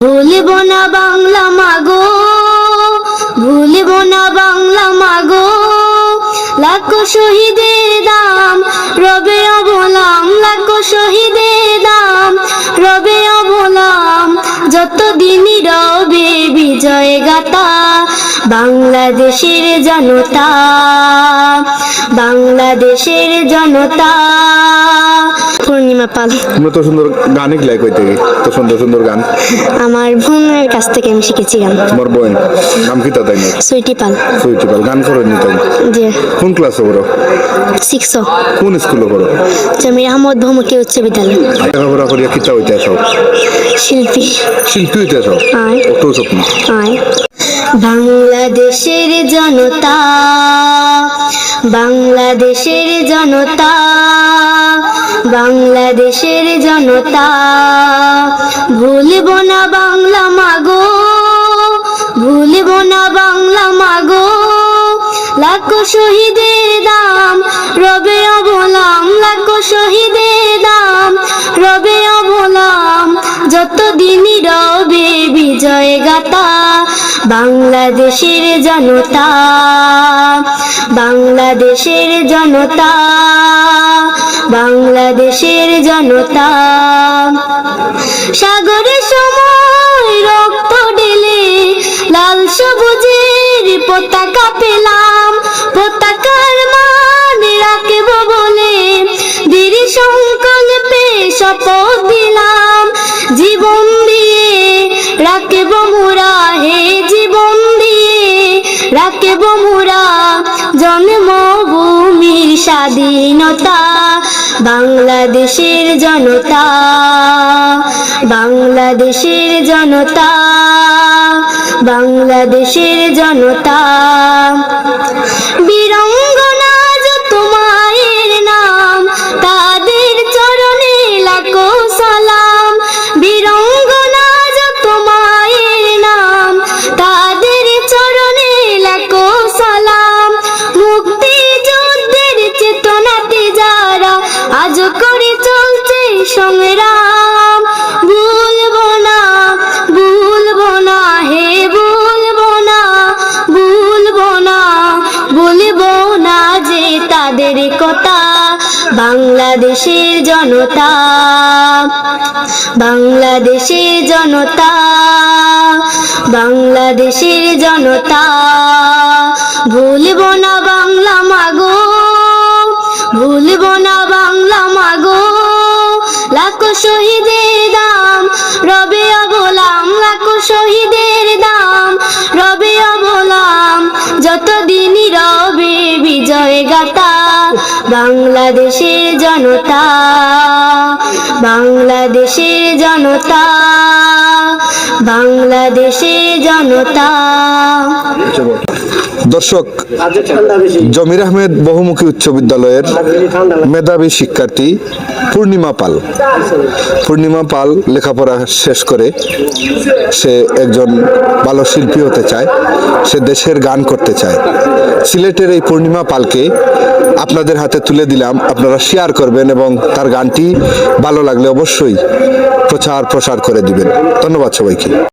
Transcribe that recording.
ভুলব না বাংলা মাগো, ভুলব না বাংলা মাগো। লাখো শহীদের দাম, রবে অবলাম। লাখো শহীদের দাম, রবে অবলাম। যত দিনই রবে বিজয় গাতা বাংলাদেশের জনতা বাংলাদেশের জনতা। পূর্ণিমা পাল। তোমরা তো সুন্দর গান গিলাই কই থেকে তো সুন্দর সুন্দর গান। আমার বোনের কাছ থেকে আমি শিখেছি গান। তোমার বোন নাম কি তাই না? সুইটি পাল। সুইটি পাল গান করো নি তাই যে কোন ক্লাসে পড়ো? সিক্স কোন স্কুলে পড়ো? জমির আহমদ ভৌমুকি উচ্চ বিদ্যালয়। লেখাপড়া করিয়া কিতা হইতে আসো? শিল্পী। শিল্পী হইতে আসো? আয়। অত স্বপ্ন। আয়। বাংলাদেশের জনতা বাংলাদেশের জনতা। বাংলাদেশের জনতা, ভুলব না বাংলা মাগো, ভুলব না বাংলা মাগো। লাখো শহীদের দাম, রবে অবলাম, লাখো শহীদের দাম, রবে অবলাম যত দিনই রবে বিজয় গাতা বাংলাদেশের জনতা বাংলাদেশের জনতা। বাংলাদেশের জনতা। সাগরে সময় রক্ত ঢেলে লাল সবুজের পতাকা পেলাম। পতাকার মান রাখব বলে দৃঢ় সংকল্পে শপথ দিলাম জীবন দিয়ে রাখব মুরা, হে জীবন দিয়ে রাখব মুরা। জন্মভূমির স্বাধীনতা। বাংলাদেশের জনতা বাংলাদেশের জনতা বাংলাদেশের জনতা। বীরঙ্গনা কথা বাংলাদেশের জনতা। বাংলাদেশের জনতা বাংলাদেশের জনতা। ভুলব না বাংলা মাগো, ভুলব না বাংলা মাগো। লাখো শহীদের দাম, রবে অবলাম, লাখো শহীদের দাম, রবে অবলাম। যত দিনই রবে বিজয় গাতা বাংলাদেশের জনতা বাংলাদেশের জনতা বাংলাদেশের জনতা। দর্শক, জমির আহমেদ বহুমুখী উচ্চ বিদ্যালয়ের মেধাবী শিক্ষার্থী পূর্ণিমা পাল। পূর্ণিমা পাল লেখাপড়া শেষ করে সে একজন ভালো শিল্পী হতে চায়, সে দেশের গান করতে চায়। সিলেটের এই পূর্ণিমা পালকে আপনাদের হাতে তুলে দিলাম। আপনারা শেয়ার করবেন এবং তার গানটি ভালো লাগলে অবশ্যই প্রচার প্রসার করে দিবেন। ধন্যবাদ সবাইকে।